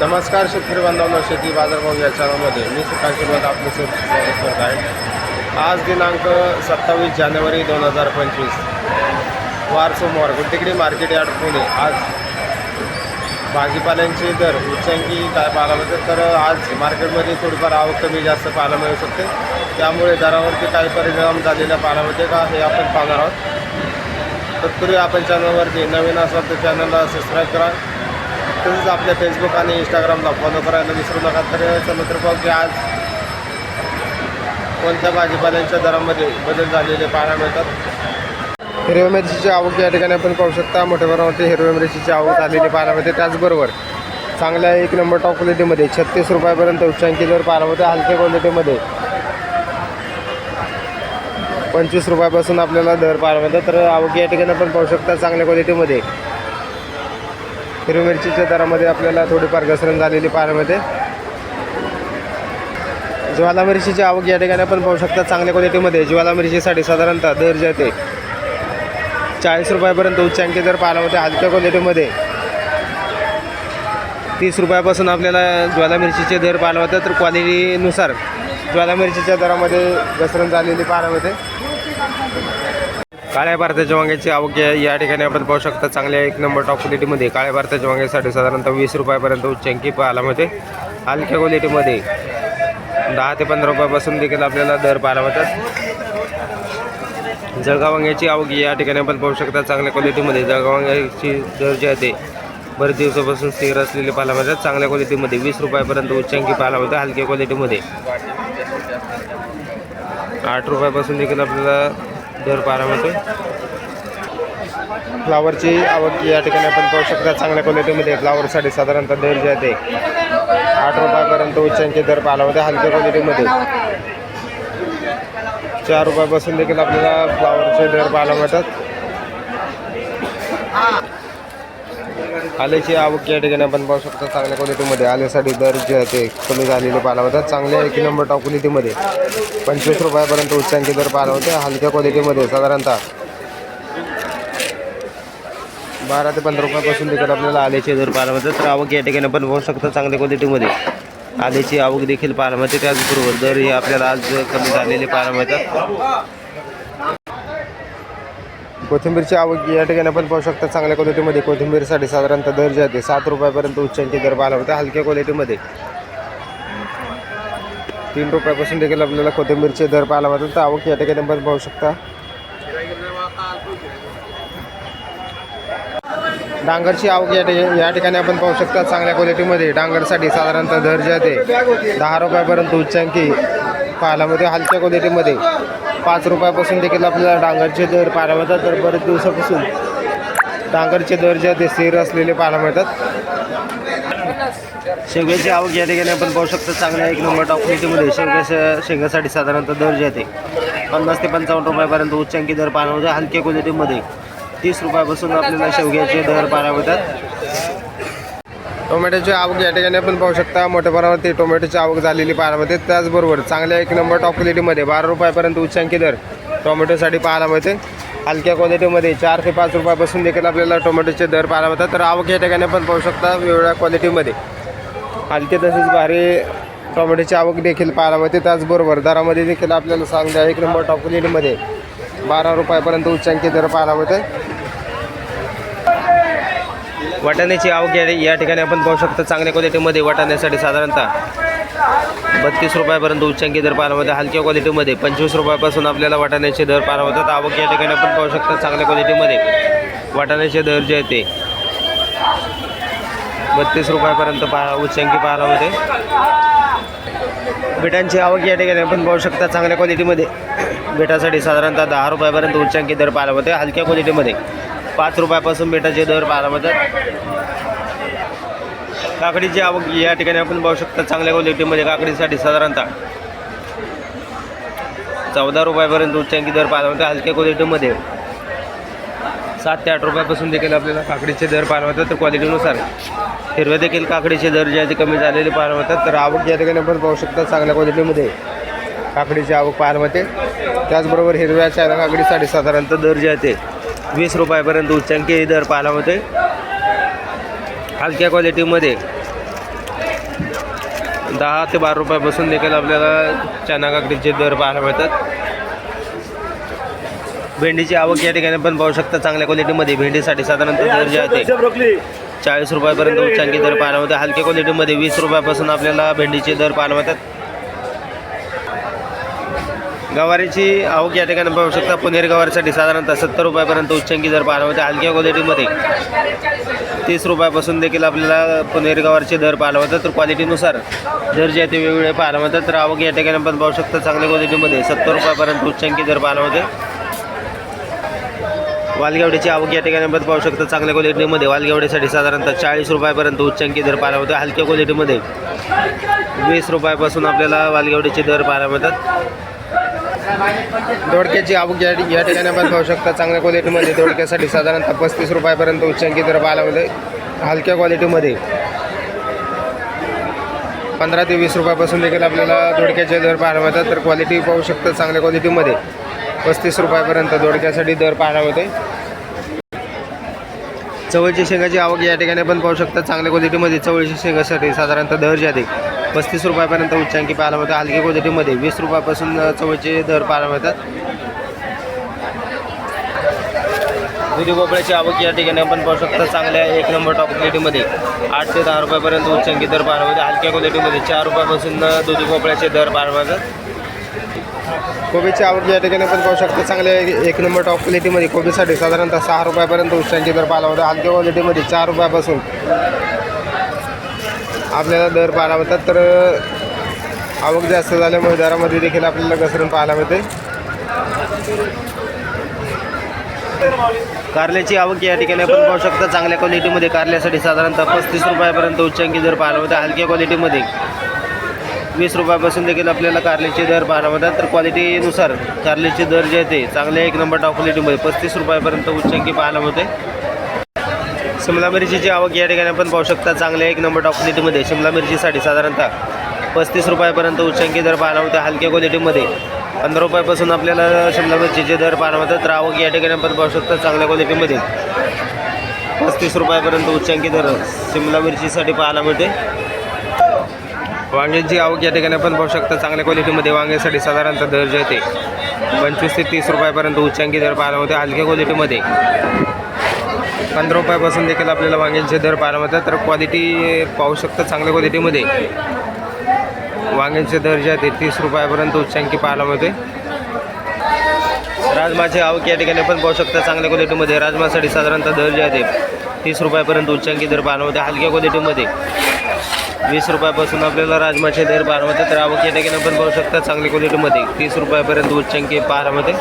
नमस्कार शेतकरी बांधवांना शेती बाजारभाव या चॅनलमध्ये. मी सुखास सुरुवात आपलं स्वागत करत आहे. आज दिनांक सत्तावीस जानेवारी दोन हजार पंचवीस. वार सोमवार गुंटिकडी मार्केट यार्ड पुणे. आज भाजीपाल्यांचे दर उच्चांकी काय पाहायला मिळते तर आज मार्केटमध्ये थोडीफार आवक कमी जास्त पाहायला मिळू शकते. त्यामुळे दरावरती काही परिणाम झालेला पाहायला मिळते का हे आपण पाहणार आहोत. तत्पूर्वी आपण चॅनलवरती नवीन असाल तर चॅनलला सबस्क्राईब करा. तसंच आपल्या फेसबुक आणि इंस्टाग्रामला फॉलो करायला विसरू नका. तर चला तर पाहू की आज कोणत्या भाजीपाल्यांच्या दरामध्ये बदल झालेले पाहायला मिळतात? हिरव्या मिरचीची आवक या ठिकाणी आपण पाहू शकता. मोठ्या प्रमाणावरती हिरव्या मिरचीची आवक झालेली पाहायला मिळते. त्याचबरोबर चांगल्या एक नंबर टॉप क्वालिटीमध्ये छत्तीस रुपयापर्यंत उच्चांकी दर पाहायला मिळते. हलक्या क्वालिटीमध्ये पंचवीस रुपयापासून आपल्याला दर पाहायला मिळतात. तर आवक या ठिकाणी आपण पाहू शकता चांगल्या क्वालिटीमध्ये हिरवी मिरचीच्या दरामध्ये आपल्याला थोडीफार घसरण झालेली पाहायला मिळते. ज्वाला मिरचीची आवक या ठिकाणी आपण पाहू शकता चांगल्या क्वालिटीमध्ये ज्वाला मिरचीसाठी साधारणतः दर जे ते चाळीस रुपयापर्यंत उच्चांकी दर पाहायला मिळते. हलक्या क्वालिटीमध्ये तीस रुपयापासून आपल्याला ज्वाला मिरचीचे दर पाहायला मिळतात. तर क्वालिटीनुसार ज्वाला मिरचीच्या दरामध्ये घसरण झालेली पाहायला मिळते. काळ्या भारताच्या वांग्याची आवक या ठिकाणी आपण पाहू शकता चांगल्या एक नंबर टॉप क्वालिटीमध्ये काळ्या भारताच्या वांग्यासाठी साधारणतः वीस रुपयापर्यंत उच्चांकी पाहायला मिळते हलक्या क्वालिटीमध्ये दहा ते पंधरा रुपयापासून देखील आपल्याला दर पाहायला मिळतात. जळगाव वांग्याची आवक या ठिकाणी आपण पाहू शकता चांगल्या क्वालिटीमध्ये जळगाव वांग्याची दर जे आहे ते बरेच दिवसापासून स्थिर असलेले पाहायला मिळतात. चांगल्या क्वालिटीमध्ये वीस रुपयापर्यंत उच्चांकी पाहायला मिळतं हलक्या क्वालिटीमध्ये आठ रुपयापासून देखील आपल्याला दर पाहायला फ्लावरची आवक या ठिकाणी आपण पाहू शकता चांगल्या क्वालिटीमध्ये फ्लावरसाठी साधारणतः दर जे आहे ते आठ रुपयापर्यंत उच्चांकी दर पाहायला हलक्या क्वालिटीमध्ये चार रुपयापासून देखील आपल्याला फ्लावरचे दर पाहायला मिळतात. आल्याची आवक या ठिकाणी आपण पाहू शकतो. चांगल्या क्वालिटीमध्ये आल्यासाठी दर जे आहे ते कमी झालेले पाहायला होतात. चांगल्या एक नंबर टॉप क्वालिटीमध्ये पंचवीस रुपयापर्यंत उच्चांकी दर पाहायला होते. हलक्या क्वालिटीमध्ये साधारणतः बारा ते पंधरा रुपयापासून तिकडे आपल्याला आल्याचे दर पाहायला मिळतात तर आवक या ठिकाणी आपण पाहू शकतो चांगल्या क्वालिटीमध्ये आल्याची आवक देखील पाहायला मिळते. त्याचबरोबर दर हे आपल्याला आज कमी झालेले पाहायला मिळतात. कोथिंबीरची आवक या ठिकाणी आपण पाहू शकता चांगल्या क्वालिटीमध्ये कोथिंबीरसाठी साधारणतः दर जे आहे सात रुपयापर्यंत उच्चांकी दर पाहायला होता हलक्या क्वालिटीमध्ये. तीन रुपयापासून देखील आपल्याला कोथिंबीरचे दर पाहायला मिळतात. तर आवक या ठिकाणी आपण पाहू शकता. डांगरची आवक या ठिकाणी या ठिकाणी आपण पाहू शकता चांगल्या क्वालिटीमध्ये. डांगरसाठी साधारणतः दर जे आहे दहा रुपयापर्यंत उच्चांकी पाहायला मिळते हलक्या क्वालिटीमध्ये. पाच रुपयापासून देखील आपल्याला डांगरचे दर पाहायला मिळतात. तर बरेच दिवसापासून डांगरचे दर जे ते स्थिर असलेले पाहायला मिळतात. शेवग्याची आवक या ठिकाणी आपण पाहू शकतो. चांगल्या एक नंबर टॉप क्वालिटीमध्ये शेवग्याच्या शेंगासाठी साधारणतः दर जे आहे पन्नास ते पंचावन्न रुपयापर्यंत उच्चांकी दर पाहायला मिळतात. हलक्या क्वालिटीमध्ये तीस रुपयापासून आपल्याला शेवग्याचे दर पाहायला मिळतात. टोमॅटोची आवक या ठिकाणी आपण पाहू शकता. मोठ्या प्रमाणावरती टोमॅटोची आवक झालेली पाहायला मिळते. त्याचबरोबर चांगल्या एक नंबर टॉप क्वालिटीमध्ये बारा रुपयापर्यंत उच्चांकी दर टोमॅटोसाठी पाहायला मिळते. हलक्या क्वालिटीमध्ये चार ते पाच रुपयापासून देखील आपल्याला टोमॅटोचे दर पाहायला मिळतात. तर आवक या ठिकाणी आपण पाहू शकता वेगवेगळ्या क्वालिटीमध्ये हलके तसेच भारी टोमॅटोची आवक देखील पाहायला मिळते. त्याचबरोबर दरामध्ये देखील आपल्याला चांगल्या एक नंबर टॉप क्वालिटीमध्ये बारा रुपयापर्यंत उच्चांकी दर पाहायला मिळते. वाटाण्याची आवक या या ठिकाणी आपण पाहू शकतो चांगल्या क्वालिटीमध्ये वाटाण्यासाठी साधारणतः बत्तीस रुपयापर्यंत उच्चांकी दर पाहायला मिळते. हलक्या क्वालिटीमध्ये पंचवीस रुपयापासून आपल्याला वाटाण्याचे दर पाहायला आवक या ठिकाणी आपण पाहू शकतो चांगल्या क्वालिटीमध्ये वाटाण्याचे दर जे आहेत ते बत्तीस रुपयापर्यंत पा उच्चांकी पाहायला होते बिटांची आवक या ठिकाणी आपण पाहू शकता चांगल्या क्वालिटीमध्ये बिटासाठी साधारणतः दहा रुपयापर्यंत उच्चांकी दर पाहायला होते हलक्या क्वालिटीमध्ये पाच रुपयापासून बेटाचे दर पाहायला काकडीची आवक या ठिकाणी आपण पाहू शकता चांगल्या क्वालिटीमध्ये काकडीसाठी साधारणतः चौदा रुपयापर्यंत उच्चांकी दर पाहायला हलक्या क्वालिटीमध्ये सात ते आठ रुपयापासून देखील आपल्याला काकडीचे दर पाहायला मिळतात. तर क्वालिटीनुसार हिरव्या देखील काकडीचे दर जे आहे ते कमी झालेले पाहायला मिळतात. तर आवक या ठिकाणी आपण पाहू शकता चांगल्या क्वालिटीमध्ये काकडीची आवक पाहायला होते त्याचबरोबर हिरव्या चायना काकडीसाठी साधारणतः दर जे आहे ते वीस रुपयापर्यंत उच्चांकी दर पाहायला मिळते हलक्या क्वालिटीमध्ये दहा ते बारा रुपयापासून देखील आपल्याला चना काकडीचे दर पाहायला मिळतात. भेंडीची आवक या ठिकाणी पण पाहू शकता. चांगल्या क्वालिटीमध्ये भेंडीसाठी साधारणतः दर जे आहे चाळीस रुपयापर्यंत उच्चांकी दर पाहायला मिळते हलक्या क्वालिटीमध्ये वीस रुपयापासून आपल्याला भेंडीचे दर पाहायला मिळतात. गवारीची आवक या ठिकाणी पाहू शकता. पुणेर गवारीसाठी साधारणतः सत्तर रुपयापर्यंत उच्चांकी दर पाहायला होते हलक्या क्वालिटीमध्ये तीस रुपयापासून देखील आपल्याला पुणेर गवारचे दर पाहायला होतात तर क्वालिटीनुसार दर जे आहे ते वेगवेगळे पाहायला मिळतात. तर आवक या ठिकाणी पण पाहू शकता. चांगल्या क्वालिटीमध्ये सत्तर रुपयापर्यंत उच्चांकी दर पाहायला होते वालगेवडीची आवक या ठिकाणी आपण पाहू शकता. चांगल्या क्वालिटीमध्ये वालगेवडीसाठी साधारणतः चाळीस रुपयापर्यंत उच्चांकी दर पाहायला होते हलक्या क्वालिटीमध्ये वीस रुपयापासून आपल्याला वालगेवडीचे दर पाहायला मिळतात. दोडक्याची आवक या या ठिकाणी आपण पाहू शकता चांगल्या क्वालिटीमध्ये दोडक्यासाठी साधारणतः पस्तीस रुपयापर्यंत उच्चांकी दर पाहायला मिळते हलक्या क्वालिटीमध्ये पंधरा ते वीस रुपयापासून देखील आपल्याला दोडक्याचे दर पाहायला मिळतात. तर क्वालिटी पाहू शकता चांगल्या क्वालिटीमध्ये पस्तीस रुपयापर्यंत दोडक्यासाठी दर पाहायला मिळते चवळीच्या शेंगाची आवक या ठिकाणी पण पाहू शकता चांगल्या क्वालिटीमध्ये चवळीच्या शेंगासाठी साधारणतः दर जे पस्तीस रुपयापर्यंत उच्चांकी पाहायला मिळतात हलकी क्वालिटीमध्ये वीस रुपयापासून चवळीचे दर पाहायला मिळतात. दुधी भोपळ्याची आवक या ठिकाणी आपण पाहू शकता चांगल्या एक नंबर टॉप क्वालिटीमध्ये आठ ते दहा रुपयापर्यंत उच्चांकी दर पाहायला मिळतात हलक्या क्वालिटीमध्ये चार रुपयापासून दुधी भोपळ्याचे दर पाहायला मिळतात. कोबीची आवक या ठिकाणी आपण पाहू शकता चांगल्या एक नंबर टॉप क्वालिटीमध्ये कोबीसाठी साधारणतः सहा रुपयापर्यंत उच्चांकी दर पाहायला मिळतात हलक्या क्वालिटीमध्ये चार रुपयापासून आपल्याला दर पाहायला मिळतात. तर आवक जास्त झाल्यामुळे दरामध्ये देखील आपल्याला घसरून पाहायला मिळते. कारल्याची आवक या ठिकाणी आपण पाहू शकता. चांगल्या क्वालिटीमध्ये कारल्यासाठी साधारणतः पस्तीस रुपयापर्यंत उच्चांकी दर पाहायला मिळतात हलक्या क्वालिटीमध्ये वीस रुपयापासून देखील आपल्याला कारल्याचे दर पाहायला मिळतात. तर क्वालिटीनुसार कारल्याचे दर जे आहे ते चांगल्या एक नंबर टॉप क्वालिटीमध्ये पस्तीस रुपयापर्यंत उच्चांकी पाहायला मिळते. शिमला मिरचीची आवक या ठिकाणी आपण पाहू शकता चांगल्या एक नंबर टॉप क्वालिटीमध्ये शिमला मिरचीसाठी साधारणतः पस्तीस रुपयापर्यंत उच्चांकी दर पाहायला होते हलक्या क्वालिटीमध्ये पंधरा रुपयापासून आपल्याला शिमला मिरचीचे दर पाहायला मिळतात तर आवक या ठिकाणी आपण पाहू शकता चांगल्या क्वालिटीमध्ये पस्तीस रुपयापर्यंत उच्चांकी दर शिमला मिरचीसाठी पाहायला मिळते. वांग्यांची आवक या ठिकाणी आपण पाहू शकता चांगल्या क्वालिटीमध्ये वांग्यासाठी साधारणतः दर जे आहे ते पंचवीस ते तीस रुपयापर्यंत उच्चांकी दर पाहायला होते हलक्या क्वालिटीमध्ये पंधरा रुपयापासून देखील आपल्याला वांग्यांचे दर पाहायला मिळतात. तर क्वालिटी पाहू शकता चांगल्या क्वालिटीमध्ये वांग्यांचे दर जे आहे ते तीस रुपयापर्यंत उच्चांकी पाहायला मिळते राजमाची आवक या ठिकाणी पण पाहू शकता चांगल्या क्वालिटीमध्ये राजमासाठी साधारणतः दर जे आहे तीस रुपयापर्यंत उच्चांकी दर पाहायला मिळते हलक्या क्वालिटीमध्ये वीस रुपयापासून आपल्याला राजमाचे दर पाहायला मिळते तर आवक या ठिकाणी पण पाहू शकता चांगल्या क्वालिटीमध्ये तीस रुपयापर्यंत उच्चांकी पाहायला मिळते